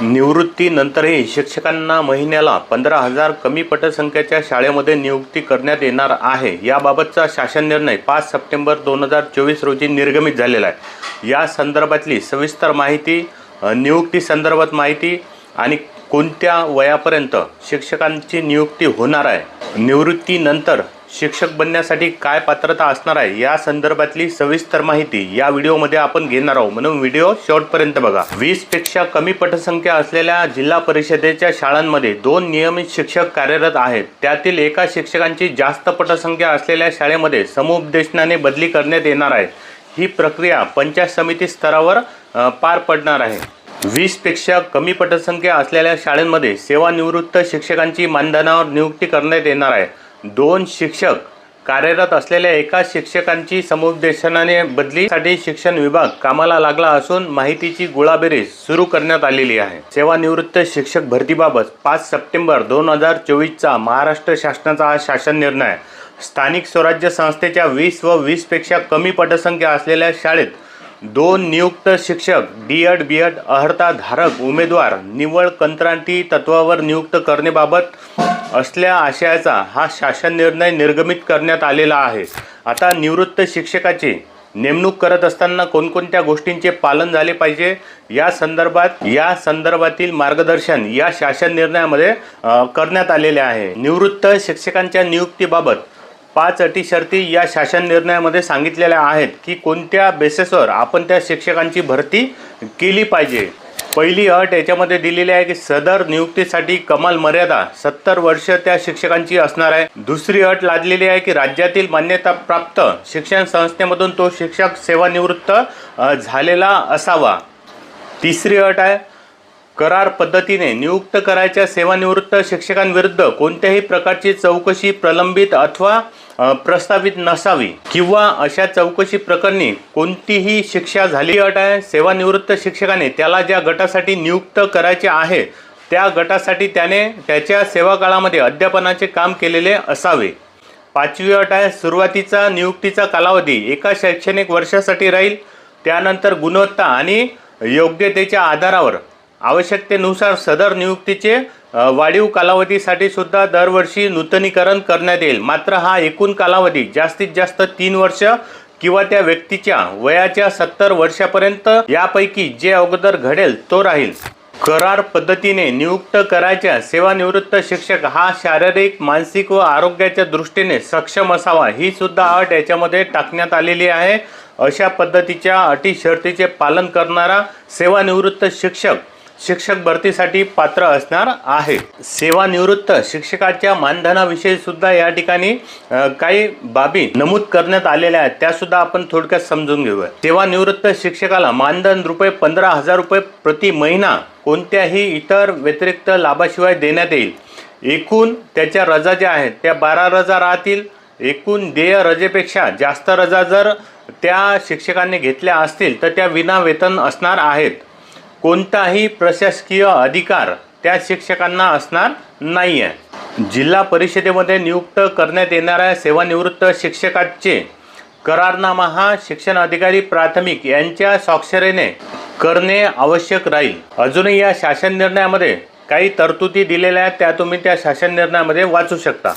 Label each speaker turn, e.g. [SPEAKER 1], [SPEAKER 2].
[SPEAKER 1] निवृत्तीनंतरही शिक्षकांना महिन्याला पंधरा हजार कमी पटसंख्येच्या शाळेमध्ये नियुक्ती करण्यात येणार आहे. याबाबतचा शासन निर्णय पाच सप्टेंबर दोन हजार चोवीस रोजी निर्गमित झालेला आहे. या संदर्भातली सविस्तर माहिती नियुक्ती संदर्भात माहिती आणि कोणत्या वयापर्यंत शिक्षकांची नियुक्ती होणार आहे. निवृत्तीनंतर शिक्षक बनण्यासाठी काय पात्रता असणार आहे या संदर्भातली सविस्तर माहिती या व्हिडिओमध्ये आपण घेणार आहोत. म्हणून व्हिडिओ शेवटपर्यंत बघा. वीसपेक्षा कमी पटसंख्या असलेल्या जिल्हा परिषदेच्या शाळांमध्ये दोन नियमित शिक्षक कार्यरत आहेत. त्यातील एका शिक्षकांची जास्त पटसंख्या असलेल्या शाळेमध्ये समुपदेशनाने बदली करण्यात येणार आहे. ही प्रक्रिया पंचायत समिती स्तरावर पार पडणार आहे. वीसपेक्षा कमी पटसंख्या असलेल्या शाळांमध्ये सेवानिवृत्त शिक्षकांची मानधनावर नियुक्ती करण्यात येणार आहे दोन शिक्षक कार्यरत असलेल्या एका शिक्षकांची समुपदेशनाने बदलीसाठी शिक्षण विभाग कामाला लागला असून माहितीची गोळाबेरीज सुरू करण्यात आलेली आहे सेवानिवृत्त शिक्षक भरतीबाबत पाच सप्टेंबर दोन हजार चोवीसचा महाराष्ट्र शासनाचा हा शासन निर्णय आहे. स्थानिक स्वराज्य संस्थेच्या वीस व वीसपेक्षा कमी पटसंख्या असलेल्या शाळेत दोन नियुक्त शिक्षक डी एड बी एड अर्हता धारक उमेदवार निवड कंत्राटी तत्वावर नियुक्त करण्याबाबत असल्या आशयाचा हा शासन निर्णय निर्गमित करण्यात आलेला आहे. आता निवृत्त शिक्षकाची नेमणूक करत असताना कोणकोणत्या गोष्टींचे पालन झाले पाहिजे? या संदर्भात या संदर्भातील मार्गदर्शन या शासन निर्णयामध्ये करण्यात आलेले आहे. निवृत्त शिक्षकांच्या नियुक्तीबाबत पाच अटी शर्ती या शासन निर्णयामध्ये सांगितलेल्या आहेत की कोणत्या बेसेसवर आपण त्या शिक्षकांची भरती केली पाहिजे. पहिली अट याच्यामध्ये दिलेली आहे की सदर नियुक्तीसाठी कमाल मर्यादा सत्तर वर्ष त्या शिक्षकांची असणार आहे. दुसरी अट लादलेली आहे की राज्यातील मान्यताप्राप्त शिक्षण संस्थेमधून तो शिक्षक सेवानिवृत्त झालेला असावा. तिसरी अट आहे करार पद्धतीने नियुक्त करायच्या सेवानिवृत्त शिक्षकांविरुद्ध कोणत्याही प्रकारची चौकशी प्रलंबित अथवा प्रस्तावित नसावी किंवा अशा चौकशी प्रकरणी कोणतीही शिक्षा झाली अट आहे. सेवानिवृत्त शिक्षकाने त्याला ज्या गटासाठी नियुक्त करायचे आहे त्या गटासाठी त्याने त्याच्या सेवा काळामध्ये अध्यापनाचे काम केलेले असावे. पाचवी अट आहे सुरुवातीचा नियुक्तीचा कालावधी एका शैक्षणिक वर्षासाठी राहील. त्यानंतर गुणवत्ता आणि योग्यतेच्या आधारावर आवश्यकतेनुसार सदर नियुक्तीचे वाढीव कालावधीसाठी सुद्धा दरवर्षी नूतनीकरण करण्यात येईल. मात्र हा एकूण कालावधी जास्तीत जास्त तीन वर्ष किंवा त्या व्यक्तीच्या वयाच्या सत्तर वर्षापर्यंत यापैकी जे अगोदर घडेल तो राहील. करार पद्धतीने नियुक्त करायच्या सेवानिवृत्त शिक्षक हा शारीरिक मानसिक व आरोग्याच्या दृष्टीने सक्षम असावा ही सुद्धा अट याच्यामध्ये टाकण्यात आलेली आहे. अशा पद्धतीच्या अटी शर्तीचे पालन करणारा सेवानिवृत्त शिक्षक शिक्षक भरतीसाठी पात्र असणार आहे. सेवानिवृत्त शिक्षकाच्या मानधनाविषयी सुद्धा या ठिकाणी काही बाबी नमूद करण्यात आलेल्या आहेत. त्या सुद्धा आपण थोडक्यात समजून घेऊया. सेवानिवृत्त शिक्षकाला मानधन रुपये पंधरा हजार रुपये प्रति महिना कोणत्याही इतर व्यतिरिक्त लाभाशिवाय देण्यात येईल. एकूण त्याच्या रजा ज्या आहेत त्या बारा रजा राहतील. एकूण देय रजेपेक्षा जास्त रजा जर त्या शिक्षकांनी घेतल्या असतील तर त्या विना वेतन असणार आहेत. कोणताही प्रशासकीय अधिकार त्या शिक्षकांना असणार नाही आहे जिल्हा परिषदेमध्ये नियुक्त करण्यात येणाऱ्या सेवानिवृत्त शिक्षकाचे करारनामा हा शिक्षण अधिकारी प्राथमिक यांच्या स्वाक्षरीने करणे आवश्यक राहील. अजूनही या शासन निर्णयामध्ये काही तरतुदी दिलेल्या आहेत त्या तुम्ही त्या शासन निर्णयामध्ये वाचू शकता.